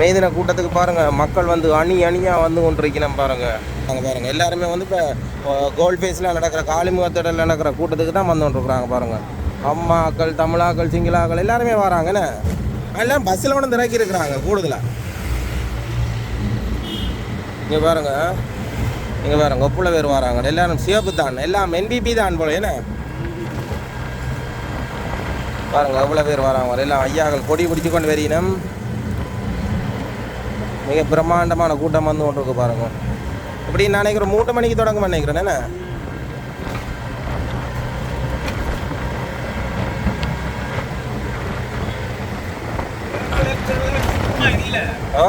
மெய்தின கூட்டத்துக்கு பாருங்கள் மக்கள் வந்து அணி அணியாக வந்து கொண்டிருக்கணும் பாருங்கள் நாங்கள் பாருங்கள் எல்லாருமே வந்து இப்போ கோல்ட் ஃபேஸில் நடக்கிற காளிமுகத்திடல நடக்கிற கூட்டத்துக்கு தான் வந்து கொண்டிருக்கிறாங்க பாருங்கள் அம்மாக்கள் தமிழாக்கள் சிங்களாக்கள் எல்லாருமே வராங்கண்ணே எல்லாம் பஸ்ஸில் கொண்டு இறக்கி இருக்கிறாங்க கூடுதலாக இங்கே பாருங்க. இங்கே பாருங்க. ஒப்புல பேர் வராங்க. எல்லாரும் சிவப்பு தான். எல்லாம் என்பிபி தான் போல. என்ன? பாருங்க எவ்வளோ பேர் வராங்க. எல்லாம் ஐயாக்கள் கொடி பிடிச்சு கொண்டு வரையினம். மிக பிரம்மாண்டமான கூட்டம் வந்து கொண்டு இருக்கு பாருங்க. இப்படி நான் நினைக்கிறேன் மூன்று மணிக்கு தொடங்க நினைக்கிறேன். என்ன? ஆ?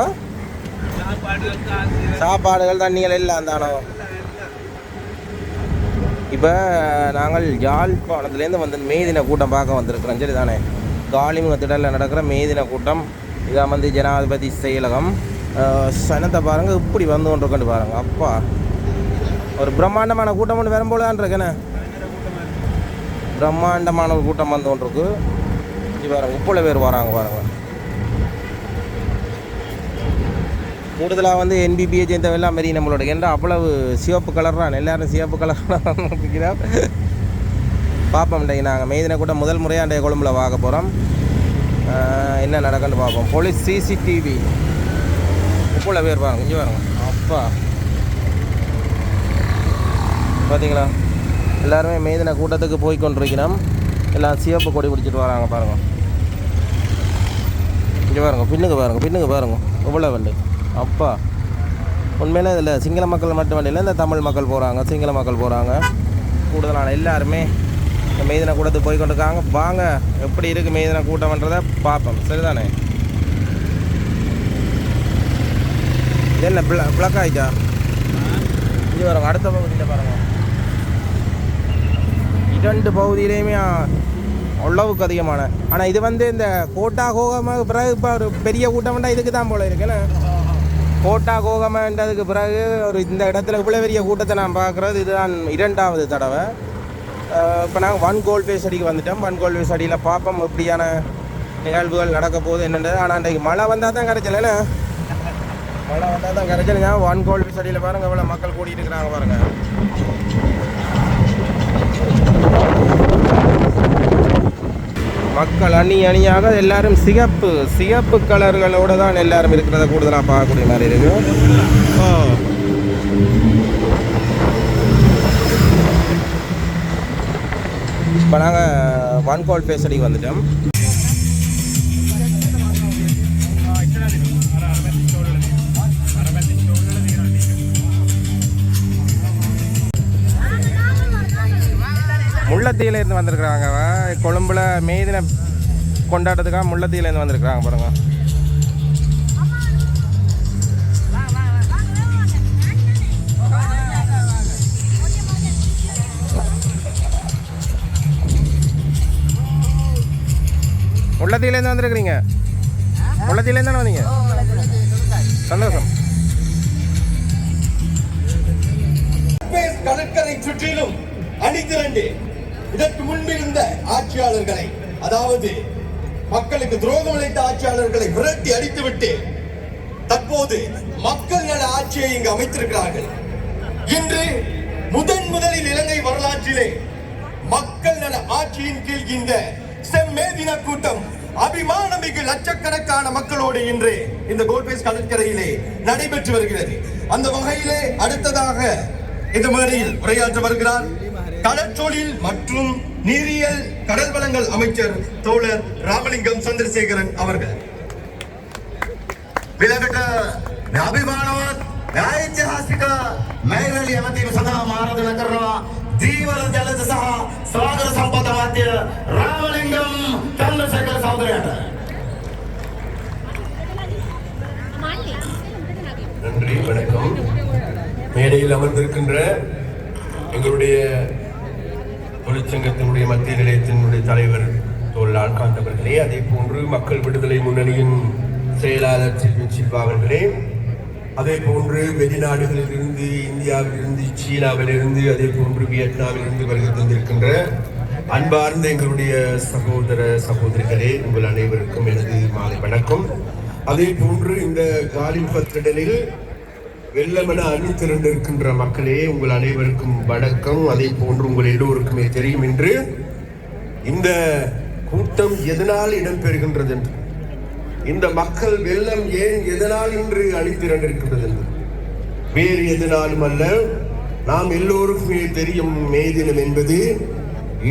சாப்பாடுகள் தண்ணிகள் எல்லாம் தானோ? இப்போ நாங்கள் யாழ்ப்பாணத்துலேருந்து வந்து மேதின கூட்டம் பார்க்க வந்திருக்கிறோம் சரி தானே காலிமுக திடலில் நடக்கிற மேதின கூட்டம் இதாக வந்து ஜனாதிபதி செயலகம். சனத்தை பாருங்கள் இப்படி வந்து கொண்டு பாருங்கள் அப்பா ஒரு பிரம்மாண்டமான கூட்டம் ஒன்று வரும்போது தான் பிரம்மாண்டமான ஒரு கூட்டம் வந்து கொண்டு இருக்கு இது பாருங்க உப்புல பேர் வராங்க பாருங்கள் கூடுதலாக வந்து என்பிபியை சேர்ந்தவெல்லாம் மாரி நம்மளோட என்ன அவ்வளவு சிவப்பு கலர் தான். எல்லாரும் சிவப்பு கலர் இருக்கிறோம் பார்ப்போம் இன்றைக்கு நாங்கள் மெய்தின கூட முதல் முறையாக இன்றைய கொழும்புல பார்க்க போகிறோம் என்ன நடக்குன்னு பார்ப்போம். போலீஸ் சிசிடிவி உப்புல பேர் பாருங்க இங்கே பாருங்க. அப்பா. பார்த்தீங்களா எல்லாருமே மெய்தின கூட்டத்துக்கு போய் கொண்டிருக்கிறோம் எல்லாம் சிவப்பு கொடி பிடிச்சிட்டு வராங்க பாருங்க. இங்கே பாருங்க பின்னுக்கு பாருங்க பின்னுக்கு பாருங்க. இவ்வளோ வண்டி. அப்பா. உண்மையிலே இதில் சிங்கள மக்கள் மட்டும் வண்டியில் இந்த தமிழ் மக்கள் போகிறாங்க சிங்கள மக்கள் போகிறாங்க கூடுதலான எல்லாருமே இந்த மெய்தின கூட்டத்துக்கு போய் கொண்டிருக்காங்க வாங்க எப்படி இருக்குது மெய்தின கூட்டம்ன்றதை பார்ப்போம். சரிதானே? என்ன பிள பிளக் ஆயிட்டா. இது பாருங்க அடுத்த பகுதியில் பாருங்க. இரண்டு பகுதியிலையுமே அவ்வளவுக்கு அதிகமான. ஆனால் இது வந்து இந்த கோட்டா கோகமாக பிறகு இப்போ ஒரு பெரிய கூட்டம்னா இதுக்கு தான் போல இருக்குன்னு கோட்டா கோகமன்றதுக்கு பிறகு ஒரு இந்த இடத்துல இவ்வளோ பெரிய கூட்டத்தை நான் பார்க்குறது இதுதான் இரண்டாவது தடவை. இப்போ நாங்கள் ஒன் கோல் பேஸ் அடிக்கு வந்துட்டோம் ஒன் கோல் பேஸ் அடியில் பார்ப்போம் எப்படியான நிகழ்வுகள் நடக்க போகுது என்னன்றது. ஆனால் அன்றைக்கு மழை வந்தால் தான் கரைச்சல மழை வந்தால் தான் கரைச்சலுங்க ஒன் கோல் பேஸ் பாருங்கள் எவ்வளோ மக்கள் கூட்டிகிட்டு இருக்கிறாங்க பாருங்கள் மக்கள் அணி அணியாக எல்லாரும் சிகப்பு சிகப்பு கலர்களோட தான் எல்லாரும் இருக்கிறத கூடுதலாக பார்க்கக்கூடிய மாதிரி இருக்கு. ஓ. இப்போ நாங்கள் ஒன் கால் பேசடிக்கு வந்துட்டோம். முள்ளத்தீயில இருந்து வந்திருக்கிறாங்க அவ. கொழும்புல மெய்தின கொண்டாட்டத்துக்காக முள்ளத்தீயில இருந்து வந்திருக்கிறாங்க பாருங்க. முள்ளத்தீயில இருந்து வந்திருக்கிறீங்க? முள்ளத்தீயில இருந்து தானே வந்தீங்க? சந்தோஷம். கடற்கரை சுற்றிலும் அணிதிரண்டு. இதற்கு முன்பிருந்த ஆட்சியாளர்களை அதாவது மக்களுக்கு துரோகம் இழைத்த ஆட்சியாளர்களை விரட்டி அடித்துவிட்டு தற்போது மக்கள் நல ஆட்சியை இங்கு அமைத்திருக்கிறார்கள். இன்று முதன் முதலில் இலங்கை வரலாற்றிலே மக்கள் நல ஆட்சியின் கீழ் இந்த செம்மேதின கூட்டம் அபிமானமிகு லட்சக்கணக்கான மக்களோடு இன்று இந்த கோல்பேஸ் கடற்கரையிலே நடைபெற்று வருகிறது. அந்த வகையிலே அடுத்ததாக இந்த மேடையில் உரையாற்ற வருகிறார். கடற்றொழில் மற்றும் நீரியல் கடல் வளங்கள் அமைச்சர் தோழர் ராமலிங்கம் சந்திரசேகரன் அவர்கள். விலகட்ட ಅಭಿಮಾನವಾದ ಐತಿಹಾಸಿಕ ಮೈರಲ್ಲಿ ಅವತಿಯು ಸದಾ ಮಾರದ ನಗರವ ಜೀವನ ಜಲದ ಸಹ ಸಾಗರ ಸಂಪದ ವಾದ್ಯ ರಾಮಲಿಂಗಂ நன்றி வணக்கம். மேடையில் அமர்ந்திருக்கின்ற எங்களுடைய தொழிற்சங்கத்தினுடைய மத்திய நிலையத்தினுடைய தலைவர் தோல் காந்தவர்களே அவர்களே அதே போன்று மக்கள் விடுதலை முன்னணியின் செயலாளர் செல்வன் சில்வா அவர்களே அதே போன்று வெளிநாடுகளில் இருந்து சீனாவிலிருந்து அதே போன்று வியட்நாமிலிருந்து வருகை தந்திருக்கின்ற அன்பார்ந்த எங்களுடைய சகோதர சகோதரிகளே உங்கள் அனைவருக்கும் எனது மாலை வணக்கம். அதே போன்று இந்த காலின் பத்திரிடலில் வெள்ளமென அணி திரண்டிருக்கின்ற மக்களே உங்கள் அனைவருக்கும் வணக்கம். அதை போன்று உங்கள் எல்லோருக்குமே தெரியும் என்று இந்த கூட்டம் எதனால் இடம்பெறுகின்றது என்று. இந்த மக்கள் வெள்ளம் ஏன் எதனால் இன்று அணி திரண்டிருக்கின்றது என்று. வேறு எதனாலும் அல்ல நாம் எல்லோருக்குமே தெரியும் மே தினம் என்பது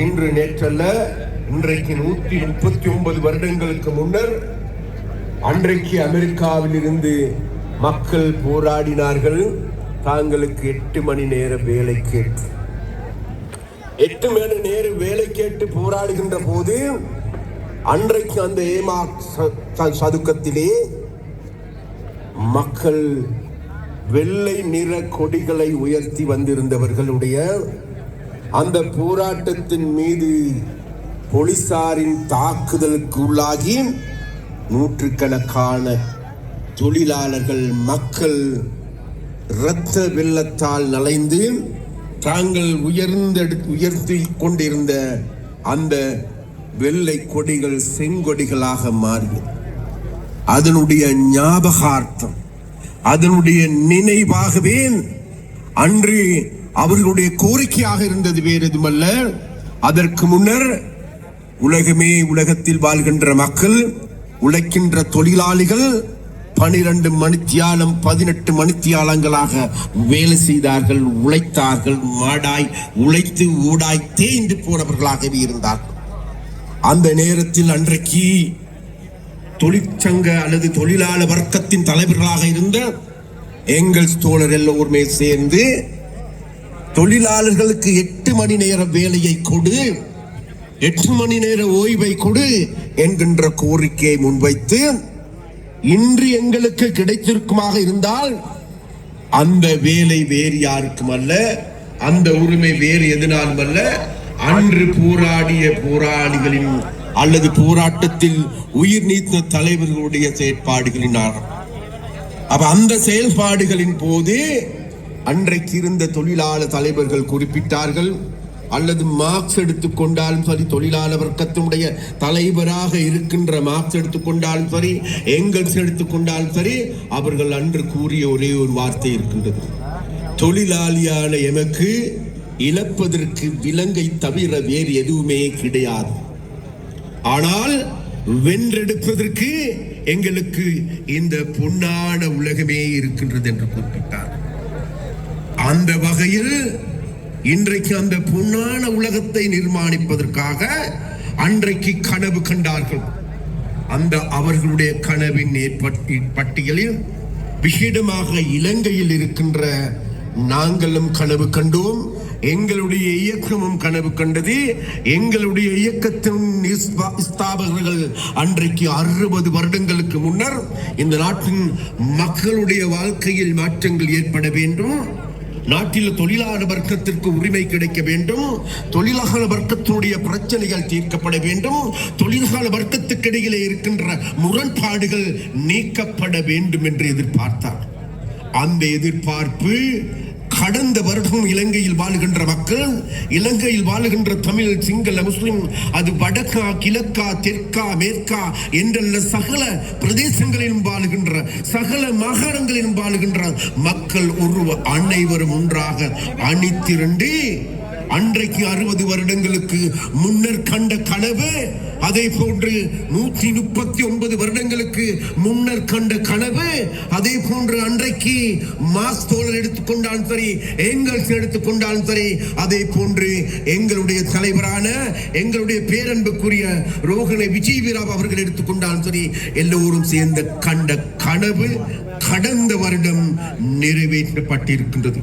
இன்று நேற்றல்ல இன்றைக்கு நூற்றி முப்பத்தி ஒன்பது வருடங்களுக்கு முன்னர் அன்றைக்கு அமெரிக்காவில் இருந்து மக்கள் போராடினார்கள். தாங்களுக்கு எட்டு மணி நேர வேலை கேட்டு. எட்டு மணி நேர வேலை கேட்டு போராடுகின்ற போது அன்றைக்கு அந்த ஏமா ச- சதுக்கத்திலே மக்கள் வெள்ளை நிற கொடிகளை உயர்த்தி வந்திருந்தவர்களுடைய அந்த போராட்டத்தின் மீது போலீசாரின் தாக்குதலுக்கு உள்ளாகி நூற்றுக்கணக்கான தொழிலாளர்கள் மக்கள் இரத்த வெள்ளத்தால் நலைந்து தாங்கள் உயர்ந்த உயர்த்தி கொண்டிருந்த அந்த வெள்ளை கொடிகள் செங்கொடிகளாக மாறியது அதனுடைய ஞாபகார்த்தம் அதனுடைய நினைவாகவே அன்று அவர்களுடைய கோரிக்கையாக இருந்தது வேறு எதுமல்ல அதற்கு முன்னர் உலகமே உலகத்தில் வாழ்கின்ற மக்கள் உழைக்கின்ற தொழிலாளிகள் பனிரெண்டு மணித்தியாலம் பதினெட்டு மணித்தியாலங்களாக வேலை செய்தார்கள் உழைத்தார்கள் மாடாய் உழைத்து ஊடாய் தேய்ந்து போனவர்களாகவே இருந்தார்கள். அந்த நேரத்தில் அன்றைக்கு தொழிற்சங்க அல்லது தொழிலாளர் வர்க்கத்தின் தலைவர்களாக இருந்த எங்கள் தோழர் எல்லோருமே சேர்ந்து தொழிலாளர்களுக்கு எட்டு மணி நேர வேலையை கொடு எட்டு மணி நேர ஓய்வை கொடு என்கின்ற கோரிக்கையை முன்வைத்து இன்று எங்களுக்கு கிடைத்திருக்குமாக இருந்தால் அந்த வேலை வேறு யாருக்கும் அல்ல அந்த உரிமை வேறு எதனாலும் அல்ல. அன்று போராடிய போராளிகளின் அல்லது போராட்டத்தில் உயிர் நீத்த தலைவர்களுடைய செயற்பாடுகளின் அப்ப அந்த செயல்பாடுகளின் போது அன்றைக்கு இருந்த தொழிலாளர் தலைவர்கள் குறிப்பிட்டார்கள் அல்லது மார்க்ஸ் எடுத்துக்கொண்டாலும் சரி தொழிலாளர் வர்க்கத்தினுடைய தலைவராக இருக்கின்ற மார்க்ஸ் எடுத்துக்கொண்டாலும் சரி எங்கல்ஸ் எடுத்துக்கொண்டாலும் சரி அவர்கள் அன்று கூறிய ஒரே ஒரு வார்த்தை இருக்கின்றது. தொழிலாளியான எமக்கு இழப்பதற்கு விலங்கை தவிர வேறு எதுவுமே கிடையாது. ஆனால் வென்றெடுப்பதற்கு எங்களுக்கு இந்த பொன்னான உலகமே இருக்கின்றது என்று குறிப்பிட்டார் அந்த வகையில் இன்றைக்கு அந்த பொன்னான உலகத்தை நிர்மாணிப்பதற்காக அன்றைக்கு கனவு கண்டார்கள். அந்த அவர்களுடைய கனவின் ஏற்பட்டி- பட்டியலில் விசேடமாக இலங்கையில் இருக்கின்ற நாங்களும் கனவு கண்டோம். எங்களுடைய இயக்கமும் கனவு கண்டது. எங்களுடைய இயக்கத்தின் ஸ்தாபகர்கள் அன்றைக்கு அறுபது வருடங்களுக்கு முன்னர் இந்த நாட்டின் மக்களுடைய வாழ்க்கையில் மாற்றங்கள் ஏற்பட வேண்டும். நாட்டில் தொழிலாளர் வர்க்கத்திற்கு உரிமை கிடைக்க வேண்டும். தொழிலாளர் வர்க்கத்தினுடைய பிரச்சனைகள் தீர்க்கப்பட வேண்டும். தொழிலாளர் வர்க்கத்துக்கு இடையிலே இருக்கின்ற முரண்பாடுகள் நீக்கப்பட வேண்டும் என்று எதிர்பார்த்தார். அந்த எதிர்பார்ப்பு கடந்த வருடம் இலங்கையில் வாழுகின்ற மக்கள் இலங்கையில் வாழுகின்ற தமிழ் சிங்கள முஸ்லிம் அது வடக்கா கிழக்கா தெற்கா மேற்கா என்றல்ல சகல பிரதேசங்களிலும் வாழுகின்ற சகல மாகாணங்களிலும் வாழுகின்ற மக்கள் உருவ அனைவரும் ஒன்றாக அணித்திரண்டு. அன்றைக்கு அறுபது வருடங்களுக்கு முன்னர் கண்ட கனவு அதே போன்று நூற்றி முப்பத்தி ஒன்பது வருடங்களுக்கு முன்னர் கண்ட கனவு அதே போன்று அன்றைக்கு மாஸ் தோழர் எடுத்துக்கொண்டாலும் சரி எங்கல்ஸ் எடுத்துக்கொண்டாலும் சரி அதே போன்று எங்களுடைய தலைவரான எங்களுடைய பேரன்புக்குரிய ரோகணை விஜய் வீராவ் அவர்கள் எடுத்துக்கொண்டாலும் சரி எல்லோரும் சேர்ந்த கண்ட கனவு கடந்த வருடம் நிறைவேற்றப்பட்டிருக்கின்றது.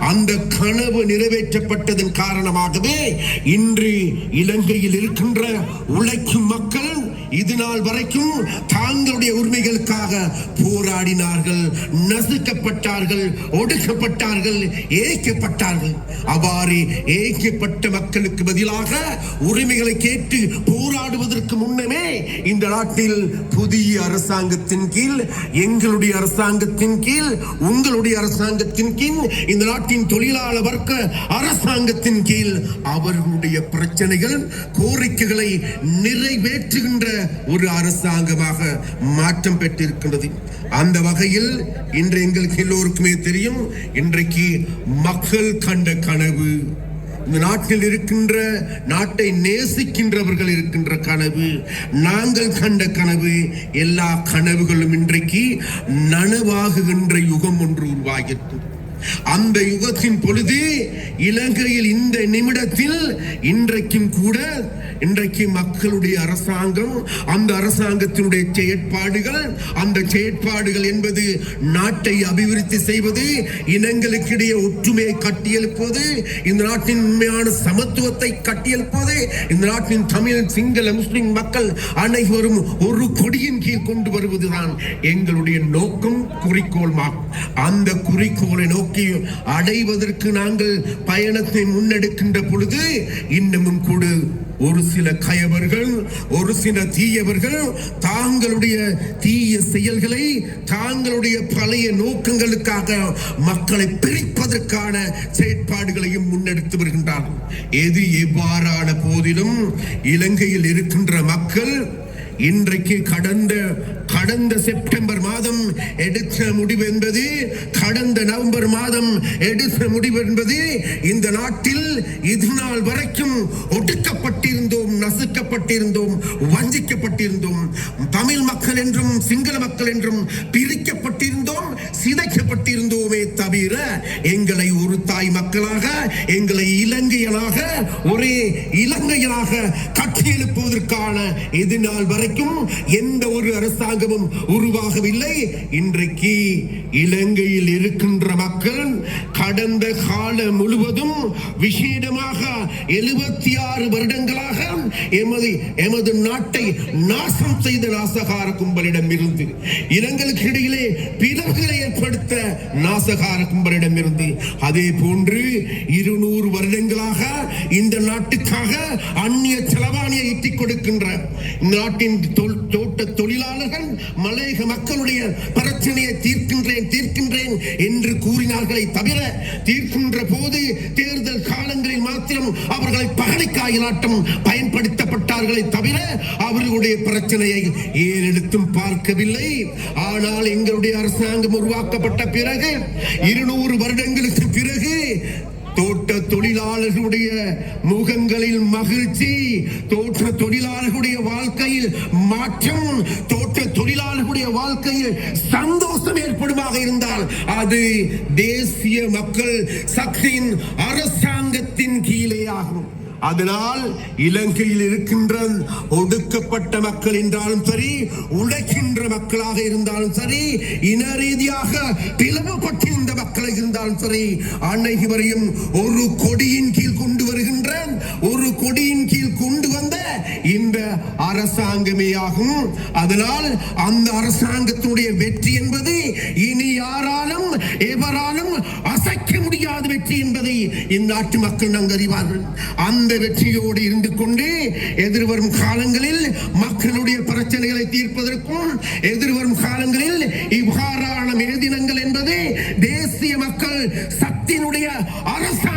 அந்த கனவு நிறைவேற்றப்பட்டதன் காரணமாகவே இன்று இலங்கையில் இருக்கின்ற உலக உழைக்கும் மக்கள் இது நாள் வரைக்கும் தாங்களுடைய உரிமைகளுக்காக போராடினார்கள் நசுக்கப்பட்டார்கள் ஒடுக்கப்பட்டார்கள் ஏக்கப்பட்டார்கள் அவ்வாறு ஏக்கப்பட்ட மக்களுக்கு பதிலாக உரிமைகளை கேட்டு போராடுவதற்கு முன்னமே இந்த நாட்டில் புதிய அரசாங்கத்தின் கீழ் எங்களுடைய அரசாங்கத்தின் கீழ் உங்களுடைய அரசாங்கத்தின் கீழ் இந்த நாட்டின் தொழிலாளர் வர்க்க அரசாங்கத்தின் கீழ் அவர்களுடைய பிரச்சனைகள் கோரிக்கைகளை நிறைவேற்றுகின்ற ஒரு அரசாங்கமாக மாற்றம் பெற்றிருக்கின்றது. அந்த வகையில் இன்று எங்களுக்கு எல்லோருக்குமே தெரியும் இன்றைக்கு மக்கள் கண்ட கனவு. இந்த நாட்டில் இருக்கின்ற நாட்டை நேசிக்கின்றவர்கள் இருக்கின்ற கனவு நாங்கள் கண்ட கனவு எல்லா கனவுகளும் இன்றைக்கு நனவாகுகின்ற யுகம் ஒன்று உருவாகியிருக்கிறது அந்த யுகத்தின் பொழுது இலங்கையில் இந்த நிமிடத்தில் இன்றைக்கும் கூட இன்றைக்கு மக்களுடைய அரசாங்கம் அந்த அரசாங்கத்தினுடைய செயற்பாடுகள் அந்த செயற்பாடுகள் என்பது நாட்டை அபிவிருத்தி செய்வது இனங்களுக்கிடையே ஒற்றுமையை கட்டியெழுப்பது இந்த நாட்டின் உண்மையான சமத்துவத்தை கட்டியெழுப்பது இந்த நாட்டின் தமிழ் சிங்கள முஸ்லிம் மக்கள் அனைவரும் ஒரு கொடியின் கீழ் கொண்டு வருவதுதான் எங்களுடைய நோக்கம் குறிக்கோள் அந்த குறிக்கோளை நோக்கி அடைவதற்கு நாங்கள் பயணத்தை முன்னெடுக்கின்ற பொழுது இன்னமும் கூட ஒரு சில கயவர்கள் ஒரு சில தீயவர்கள் தாங்களுடைய தீய செயல்களை தாங்களுடைய பழைய நோக்கங்களுக்காக மக்களை பிரிப்பதற்கான செயற்பாடுகளையும் முன்னெடுத்து வருகின்றார்கள். எது எவ்வாறான போதிலும் இலங்கையில் இருக்கின்ற மக்கள் இன்றைக்கு கடந்த கடந்த செப்டம்பர் மாதம் எடுத்த முடிவு என்பது கடந்த நவம்பர் மாதம் எடுத்த முடிவு என்பது இந்த நாட்டில் இது நாள் வரைக்கும் ஒடுக்கப்பட்டிருந்தோம் நசுக்கப்பட்டிருந்தோம் வஞ்சிக்கப்பட்டிருந்தோம். தமிழ் மக்கள் என்றும் சிங்கள மக்கள் என்றும் பிரிக்கப்பட்டிருந்தோம். சிதைக்கப்பட்டிருந்தோமே தவிர எங்களை ஒரு தாய் மக்களாக எங்களை இலங்கையனாக ஒரே இலங்கையனாக கட்டியெழுப்புவதற்கான இது நாள் வரைக்கும் எந்த ஒரு அரசாங்கமும் உருவாகவில்லை. இன்றைக்கு இலங்கையில் இருக்கின்ற மக்கள் கடந்த கால முழுவதும் விசேடமாக எழுபத்தி ஆறு வருடங்களாக எமது எமது நாட்டை நாசம் செய்த நாசகார கும்பலிடம் இருந்து இலங்கைக்கு இடையிலே பிளவுகளை ஏற்படுத்த நாசகார கும்பலிடம் இருந்து அதே போன்று இருநூறு வருடங்களாக இந்த நாட்டுக்காக அந்நிய செலவாணியை ஈட்டிக் கொடுக்கின்ற நாட்டின் தோட்ட தொழிலாளர்கள் மலையக மக்களுடைய பிரச்சனையை தீர்க்கின்றேன் தீர்க்கின்றேன் என்று கூறினார்களை தவிர தீர்க்கின்ற போது தேர்தல் காலங்களில் மாத்திரம் அவர்களை பகடைக்காயலாட்டம் பயன்படுத்தப்பட்டார்களை தவிர அவர்களுடைய பிரச்சனையை ஏறெடுத்தும் பார்க்கவில்லை. ஆனால் எங்களுடைய அரசாங்கம் உருவாக்கப்பட்ட பிறகு இருநூறு வருடங்களுக்கு பிறகு தோட்ட தொழிலாளர்களுடைய முகங்களில் மகிழ்ச்சி தோற்ற தொழிலாளர்களுடைய வாழ்க்கையில் மாற்றம் தோட்ட தொழிலாளர்களுடைய வாழ்க்கையில் சந்தோஷம் ஏற்படுமாக இருந்தால் அது தேசிய மக்கள் சக்தியின் அரசாங்கத்தின் கீழே ஆகும் அதனால் இலங்கையில் இருக்கின்ற ஒடுக்கப்பட்ட மக்கள் என்றாலும் சரி உழைக்கின்ற மக்களாக இருந்தாலும் சரி இன ரீதியாக பிளவுபட்டிருந்த மக்களாக இருந்தாலும் சரி அனைவரையும் ஒரு கொடியின் கீழ் கொண்டு வருகின்ற ஒரு கொடியின் கீழ் கொண்டு வந்த இந்த அரசாங்கமே ஆகும் அதனால் அந்த அரசாங்கத்தினுடைய வெற்றி என்பது இனி யாராலும் எவராலும் முடியாத வெற்றி என்பதை இந்நாட்டு மக்கள் நன்கு அறிவார்கள் அந்த வெற்றியோடு இருந்து கொண்டு எதிர்வரும் காலங்களில் மக்களுடைய பிரச்சனைகளை தீர்ப்பதற்கும் எதிர்வரும் காலங்களில் இவ்வாறான மேதினங்கள் என்பது தேசிய மக்கள் சக்தியினுடைய அரசு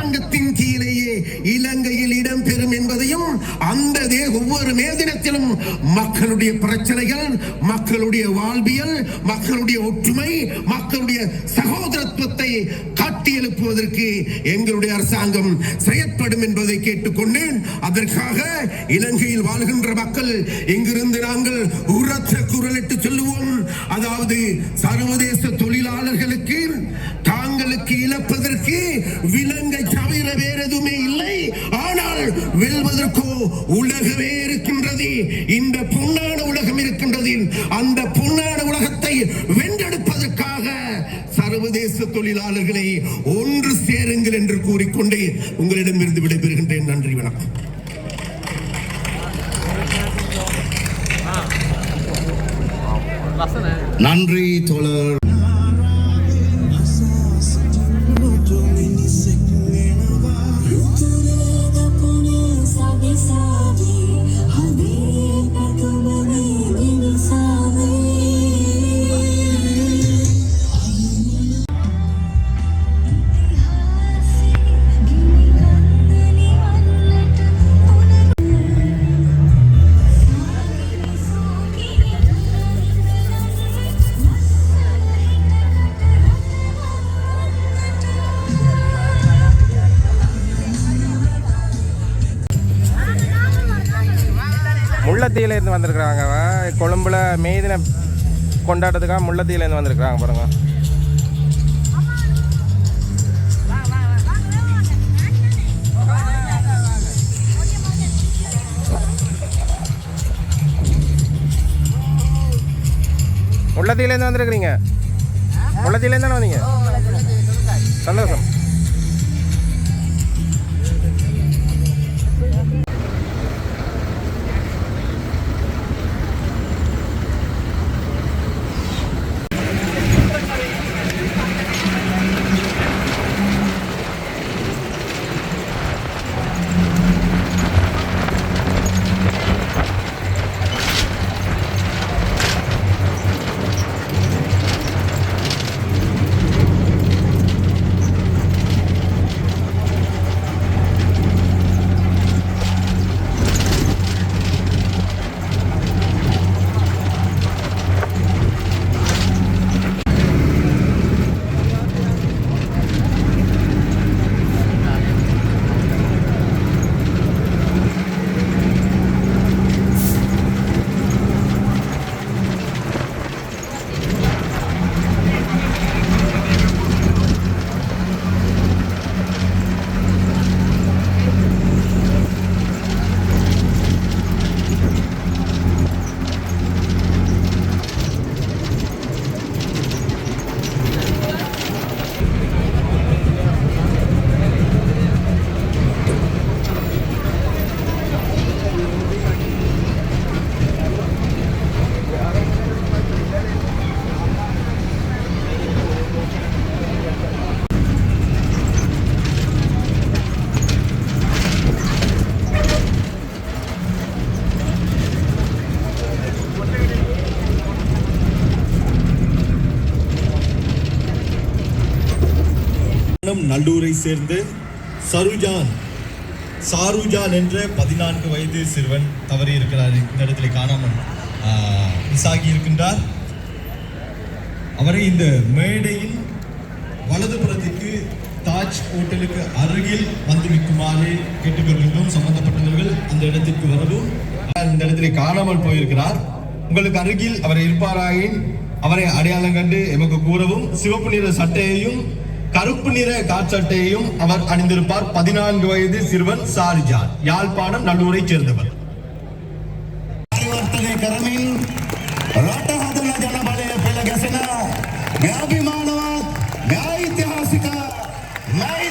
அந்த தே- ஒவ்வொரு மேதினத்திலும் மக்களுடைய பிரச்சனைகள் மக்களுடைய வாழ்வியல் மக்களுடைய ஒற்றுமை மக்களுடைய சகோதரத்துவத்தை காட்டி எழுப்புவதற்கு எங்களுடைய அரசாங்கம் செயற்படும் என்பதை கேட்டுக்கொண்டேன். அதற்காக இலங்கையில் வாழ்கின்ற மக்கள் இங்கிருந்து நாங்கள் உரத்த குரலிட்டு சொல்லுவோம். அதாவது சர்வதேச உலகமே இருக்கின்றது இந்த பொன்னான உலகம் இருக்கின்றது அந்த பொன்னான உலகத்தை வென்றெடுப்பதற்காக சர்வதேச தொழிலாளர்களை ஒன்று சேருங்கள் என்று கூறிக்கொண்டே உங்களிடமிருந்து விடைபெறுகின்றேன் நன்றி வணக்கம் நன்றி தோழர் முள்ளத்தீவிலேருந்து வந்திருக்கிறாங்க கொழும்புல மே தின கொண்டாட்டத்துக்காக முள்ளத்தீவிலேருந்து வந்திருக்கிறாங்க பாருங்க. முள்ளத்தீவிலேருந்து வந்திருக்கிறீங்க. முள்ளத்தீவிலேருந்து தானே வந்தீங்க? சந்தோஷம். நல்லூரை சேர்ந்து சருஜான். சாருஜான் என்ற பதினான்கு வயது சிறுவன் தவறி இருக்கிறார். இந்த இடத்துல காணாமல் மிசாகி இருக்கின்றார். அவரை இந்த மேடையில் வலதுபுறத்திற்கு தாஜ் ஹோட்டலுக்கு அருகில் வந்து நிற்குமாறு கேட்டுக்கொள்கின்றோம். சம்பந்தப்பட்டவர்கள் அந்த இடத்திற்கு வரவும் இந்த இடத்திலே காணாமல் போயிருக்கிறார். உங்களுக்கு அருகில் அவரை இருப்பாராயின் அவரை அடையாளம் கண்டு எமக்கு கூறவும் சிவப்பு நிற சட்டையையும் கருப்பு நிற காட்சட்டையையும் அவர் அணிந்திருப்பார். பதினான்கு வயது சிறுவன் சாரிஜான் யாழ்ப்பாணம் நல்லூரை சேர்ந்தவர். ನ್ಯಾಭಿಮಾನವ ನ್ಯಾಯ ಐತಿಹಾಸಿಕ ನ್ಯಾಯ